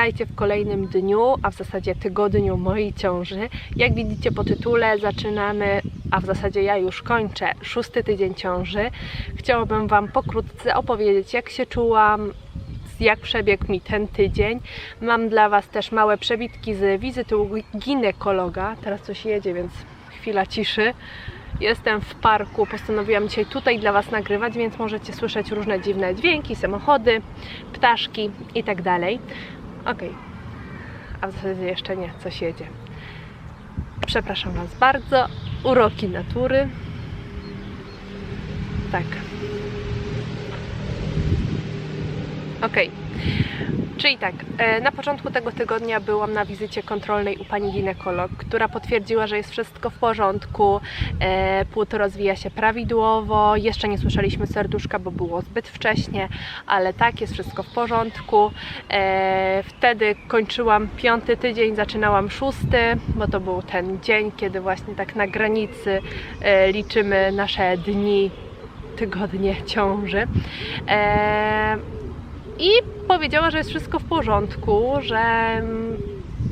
witajcie w kolejnym dniu, a w zasadzie tygodniu mojej ciąży. Jak widzicie po tytule zaczynamy, a w zasadzie ja już kończę szósty tydzień ciąży. Chciałabym Wam pokrótce opowiedzieć jak się czułam, jak przebiegł mi ten tydzień. Mam dla Was też małe przebitki z wizyty u ginekologa. Teraz coś jedzie, więc chwila ciszy. Jestem w parku, postanowiłam dzisiaj tutaj dla Was nagrywać, więc możecie słyszeć różne dziwne dźwięki, samochody, ptaszki i tak dalej. Ok, a w zasadzie jeszcze nie, coś jedzie. Przepraszam Was bardzo. Uroki natury. Tak. Okej. Czyli tak, e, na początku tego tygodnia byłam na wizycie kontrolnej u pani ginekolog, która potwierdziła, że jest wszystko w porządku, e, płód rozwija się prawidłowo, jeszcze nie słyszeliśmy serduszka, bo było zbyt wcześnie, ale tak, jest wszystko w porządku. E, Wtedy kończyłam piąty tydzień, zaczynałam szósty, bo to był ten dzień, kiedy właśnie tak na granicy liczymy nasze dni, tygodnie ciąży. I powiedziała, że jest wszystko w porządku, że mm,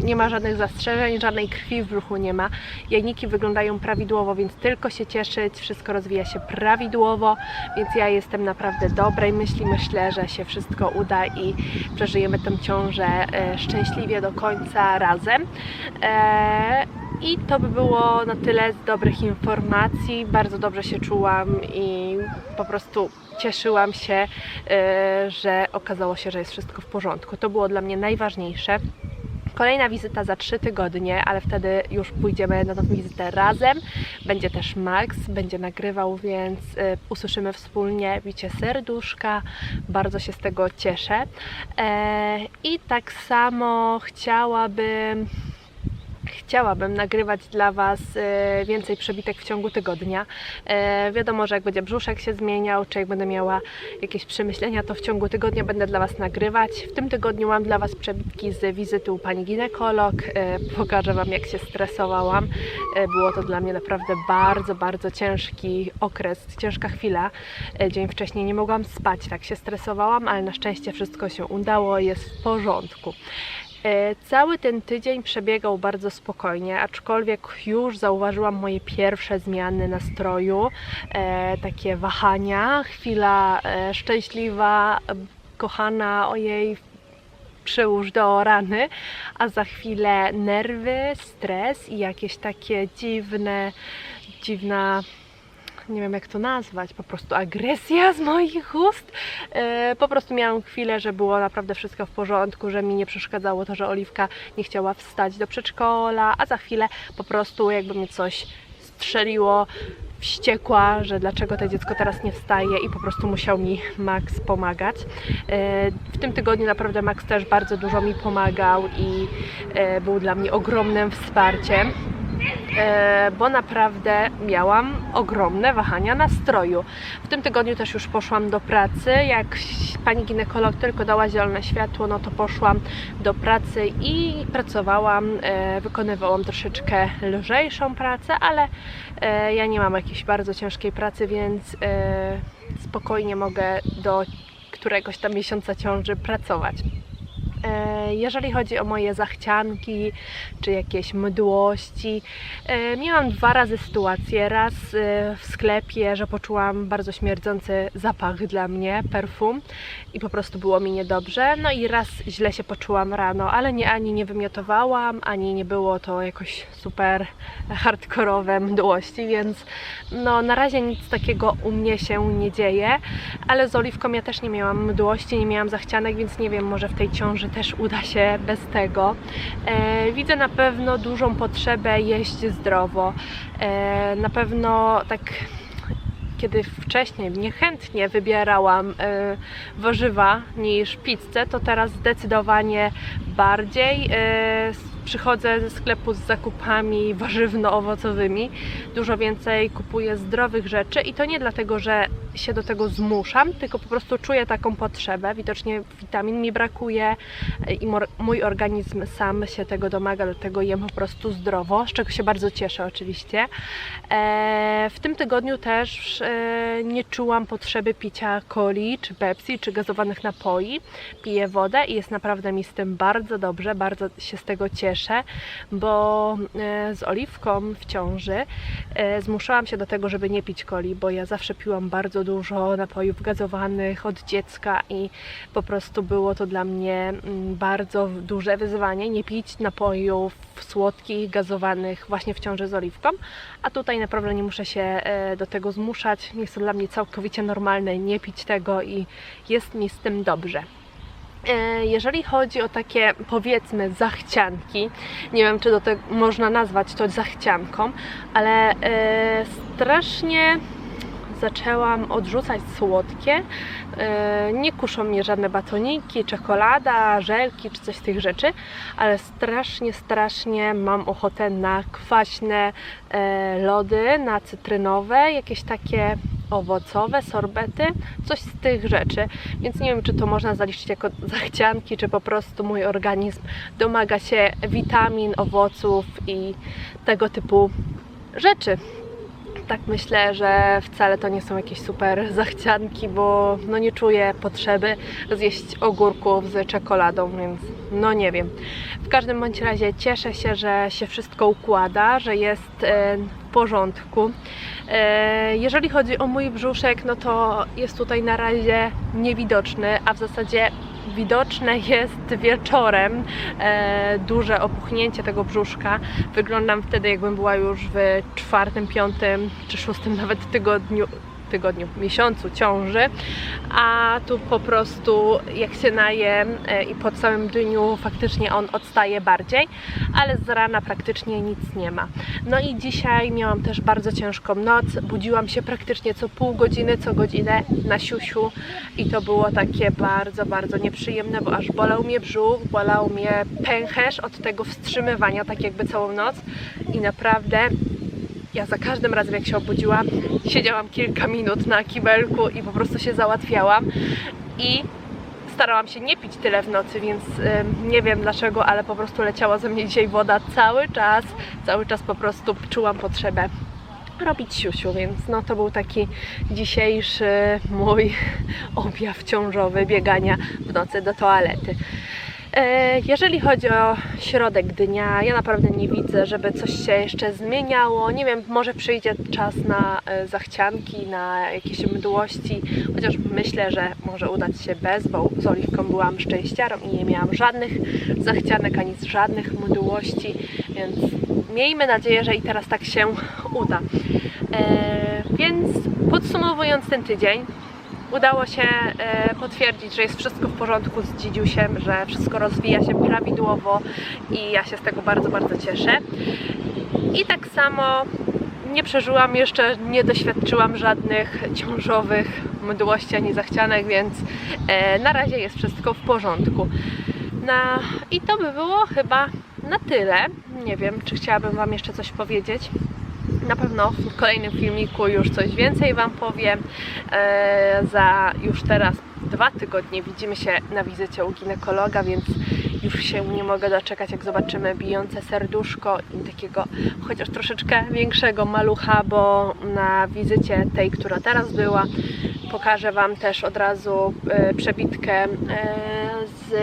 nie ma żadnych zastrzeżeń, żadnej krwi w brzuchu nie ma. Jajniki wyglądają prawidłowo, więc tylko się cieszyć, wszystko rozwija się prawidłowo, więc ja jestem naprawdę dobrej myśli. Myślę, że się wszystko uda i przeżyjemy tę ciążę e, szczęśliwie do końca razem. E, I to by było na tyle z dobrych informacji. Bardzo dobrze się czułam i po prostu cieszyłam się, e, że okazało się, że jest wszystko w porządku. To było dla mnie najważniejsze. Kolejna wizyta za trzy tygodnie, ale wtedy już pójdziemy na tą wizytę razem. Będzie też Max, będzie nagrywał, więc y, usłyszymy wspólnie bicie serduszka. Bardzo się z tego cieszę. E, I tak samo chciałabym chciałabym nagrywać dla Was e, więcej przebitek w ciągu tygodnia. E, Wiadomo, że jak będzie brzuszek się zmieniał, czy jak będę miała jakieś przemyślenia, to w ciągu tygodnia będę dla Was nagrywać. W tym tygodniu mam dla Was przebitki z wizyty u Pani ginekolog. E, Pokażę Wam, jak się stresowałam. Było to dla mnie naprawdę bardzo, bardzo ciężki okres, ciężka chwila. Dzień wcześniej nie mogłam spać, tak się stresowałam, ale na szczęście wszystko się udało, jest w porządku. E, Cały ten tydzień przebiegał bardzo spokojnie, aczkolwiek już zauważyłam moje pierwsze zmiany nastroju, e, takie wahania, chwila e, szczęśliwa, kochana, ojej, przyłóż do rany, a za chwilę nerwy, stres i jakieś takie dziwne, dziwna nie wiem jak to nazwać, po prostu agresja z moich ust. E, po prostu miałam chwilę, że było naprawdę wszystko w porządku, że mi nie przeszkadzało to, że Oliwka nie chciała wstać do przedszkola, a za chwilę po prostu jakby mnie coś strzeliło, wściekła, że dlaczego to dziecko teraz nie wstaje i po prostu musiał mi Max pomagać. E, W tym tygodniu naprawdę Max też bardzo dużo mi pomagał i e, był dla mnie ogromnym wsparciem bo naprawdę miałam ogromne wahania nastroju. W tym tygodniu też już poszłam do pracy. Jak pani ginekolog tylko dała zielone światło, no to poszłam do pracy i pracowałam, e, wykonywałam troszeczkę lżejszą pracę, ale e, ja nie mam jakiejś bardzo ciężkiej pracy, więc e, spokojnie mogę do któregoś tam miesiąca ciąży pracować. Jeżeli chodzi o moje zachcianki czy jakieś mdłości, e, miałam dwa razy sytuację. Raz e, w sklepie, że poczułam bardzo śmierdzący zapach dla mnie, perfum i po prostu było mi niedobrze. No i raz źle się poczułam rano, ale nie ani nie wymiotowałam, ani nie było to jakoś super hardkorowe mdłości, więc no na razie nic takiego u mnie się nie dzieje, ale z Oliwką ja też nie miałam mdłości, nie miałam zachcianek, więc nie wiem, może w tej ciąży też uda się bez tego. E, widzę na pewno dużą potrzebę jeść zdrowo. E, na pewno tak kiedy wcześniej niechętnie wybierałam e, warzywa niż pizzę, to teraz zdecydowanie bardziej e, przychodzę ze sklepu z zakupami warzywno-owocowymi. Dużo więcej kupuję zdrowych rzeczy i to nie dlatego, że się do tego zmuszam, tylko po prostu czuję taką potrzebę. Widocznie witamin mi brakuje e, i mój organizm sam się tego domaga, dlatego jem po prostu zdrowo, z czego się bardzo cieszę oczywiście. E, w tym tygodniu też e, nie czułam potrzeby picia coli, czy Pepsi, czy gazowanych napoi. Piję wodę i jest naprawdę mi z tym bardzo dobrze, bardzo się z tego cieszę, bo z oliwką w ciąży zmuszałam się do tego, żeby nie pić coli, bo ja zawsze piłam bardzo napojów gazowanych od dziecka i po prostu było to dla mnie mm, bardzo duże wyzwanie nie pić napojów słodkich, gazowanych właśnie w ciąży z oliwką, a tutaj naprawdę nie muszę się e, do tego zmuszać. Jest to dla mnie całkowicie normalne nie pić tego i jest mi z tym dobrze. E, Jeżeli chodzi o takie powiedzmy zachcianki, nie wiem czy do tego można nazwać to zachcianką, ale e, strasznie zaczęłam odrzucać słodkie. E, Nie kuszą mnie żadne batoniki, czekolada, żelki czy coś z tych rzeczy, ale strasznie, strasznie mam ochotę na kwaśne e, lody, na cytrynowe, jakieś takie owocowe, sorbety, coś z tych rzeczy. Więc nie wiem, czy to można zaliczyć jako zachcianki, czy po prostu mój organizm domaga się witamin, owoców i tego typu rzeczy. Tak myślę, że wcale to nie są jakieś super zachcianki, bo no nie czuję potrzeby zjeść ogórków z czekoladą, więc no nie wiem. W każdym bądź razie cieszę się, że się wszystko układa, że jest e, w porządku. E, Jeżeli chodzi o mój brzuszek, no to jest tutaj na razie niewidoczny, a w zasadzie widoczne jest wieczorem e, duże opuchnięcie tego brzuszka. Wyglądam wtedy, jakbym była już w czwartym, piątym czy szóstym nawet tygodniu tygodniu, miesiącu ciąży, a tu po prostu jak się najem e, i po całym dniu faktycznie on odstaje bardziej, ale z rana praktycznie nic nie ma. No i dzisiaj miałam też bardzo ciężką noc, budziłam się praktycznie co pół godziny, co godzinę na siusiu i to było takie bardzo, bardzo nieprzyjemne, bo aż bolał mnie brzuch, bolał mnie pęcherz od tego wstrzymywania, tak jakby całą noc i naprawdę ja za każdym razem jak się obudziłam, siedziałam kilka minut na kibelku i po prostu się załatwiałam i starałam się nie pić tyle w nocy, więc nie wiem dlaczego, ale po prostu leciała ze mnie dzisiaj woda cały czas, cały czas po prostu czułam potrzebę robić siusiu, więc no to był taki dzisiejszy mój objaw ciążowy biegania w nocy do toalety. E, Jeżeli chodzi o środek dnia, ja naprawdę nie widzę, żeby coś się jeszcze zmieniało. Nie wiem, może przyjdzie czas na e, zachcianki, na jakieś mdłości, chociaż myślę, że może udać się bez, bo z oliwką byłam szczęściarą i nie miałam żadnych zachcianek ani żadnych mdłości, więc miejmy nadzieję, że i teraz tak się uda. E, Więc podsumowując ten tydzień, udało się e, potwierdzić, że jest wszystko w porządku z dzidziusiem, że wszystko rozwija się prawidłowo i ja się z tego bardzo, bardzo cieszę. I tak samo nie przeżyłam jeszcze, nie doświadczyłam żadnych ciążowych mdłości ani zachcianek, więc e, na razie jest wszystko w porządku. Na... I to by było chyba na tyle. Nie wiem, czy chciałabym Wam jeszcze coś powiedzieć. Na pewno w kolejnym filmiku już coś więcej Wam powiem. E, za już teraz dwa tygodnie widzimy się na wizycie u ginekologa, więc już się nie mogę doczekać, jak zobaczymy bijące serduszko i takiego chociaż troszeczkę większego malucha, bo na wizycie tej, która teraz była, pokażę Wam też od razu e, przebitkę e, z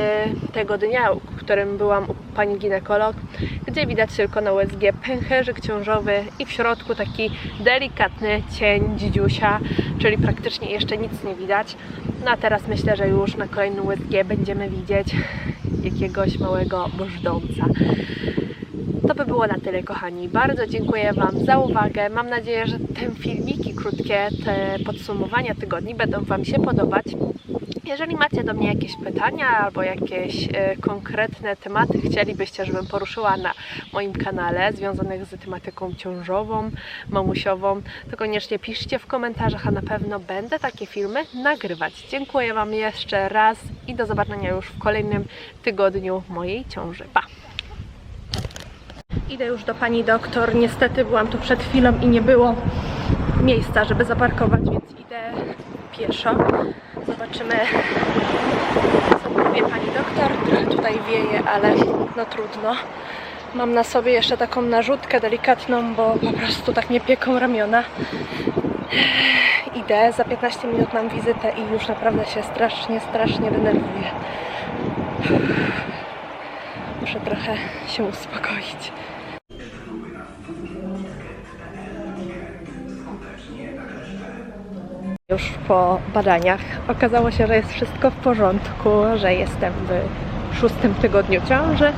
tego dnia, którym byłam u pani ginekolog, gdzie widać tylko na USG pęcherzyk ciążowy i w środku taki delikatny cień dzidziusia, czyli praktycznie jeszcze nic nie widać. No a teraz myślę, że już na kolejnym USG będziemy widzieć jakiegoś małego brzdąca. To by było na tyle, kochani. Bardzo dziękuję Wam za uwagę. Mam nadzieję, że te filmiki krótkie, te podsumowania tygodni będą Wam się podobać. Jeżeli macie do mnie jakieś pytania albo jakieś e, konkretne tematy chcielibyście, żebym poruszyła na moim kanale związanych z tematyką ciążową, mamusiową, to koniecznie piszcie w komentarzach, a na pewno będę takie filmy nagrywać. Dziękuję Wam jeszcze raz i do zobaczenia już w kolejnym tygodniu mojej ciąży. Pa! Idę już do pani doktor. Niestety byłam tu przed chwilą i nie było miejsca, żeby zaparkować, więc idę pieszo. Zobaczymy, co powie pani doktor. Trochę tutaj wieje, ale no trudno. Mam na sobie jeszcze taką narzutkę delikatną, bo po prostu tak mnie pieką ramiona. Idę, za 15 minut mam wizytę i już naprawdę się strasznie, strasznie denerwuję. Muszę trochę się uspokoić. Już po badaniach okazało się, że jest wszystko w porządku, że jestem w szóstym tygodniu ciąży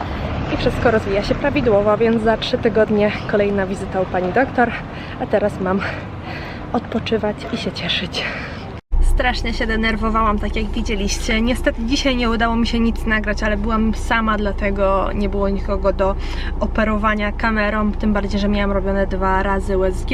i wszystko rozwija się prawidłowo, więc za trzy tygodnie kolejna wizyta u pani doktor, a teraz mam odpoczywać i się cieszyć. Strasznie się denerwowałam, tak jak widzieliście. Niestety dzisiaj nie udało mi się nic nagrać, ale byłam sama, dlatego nie było nikogo do operowania kamerą. Tym bardziej, że miałam robione dwa razy USG,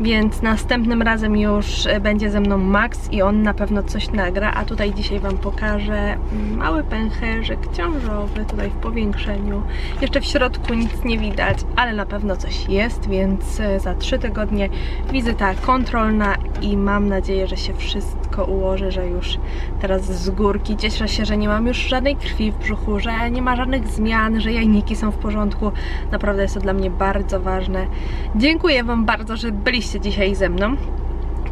więc następnym razem już będzie ze mną Max i on na pewno coś nagra. A tutaj dzisiaj Wam pokażę mały pęcherzyk ciążowy tutaj w powiększeniu. Jeszcze w środku nic nie widać, ale na pewno coś jest, więc za trzy tygodnie wizyta kontrolna i mam nadzieję, że się wszystko ułoży, że już teraz z górki cieszę się, że nie mam już żadnej krwi w brzuchu, że nie ma żadnych zmian, że jajniki są w porządku. Naprawdę jest to dla mnie bardzo ważne. Dziękuję Wam bardzo, że byliście dzisiaj ze mną.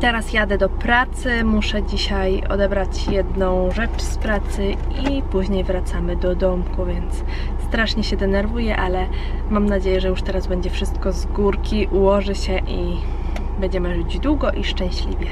Teraz jadę do pracy, muszę dzisiaj odebrać jedną rzecz z pracy i później wracamy do domku, więc strasznie się denerwuję, ale mam nadzieję, że już teraz będzie wszystko z górki, ułoży się i będziemy żyć długo i szczęśliwie.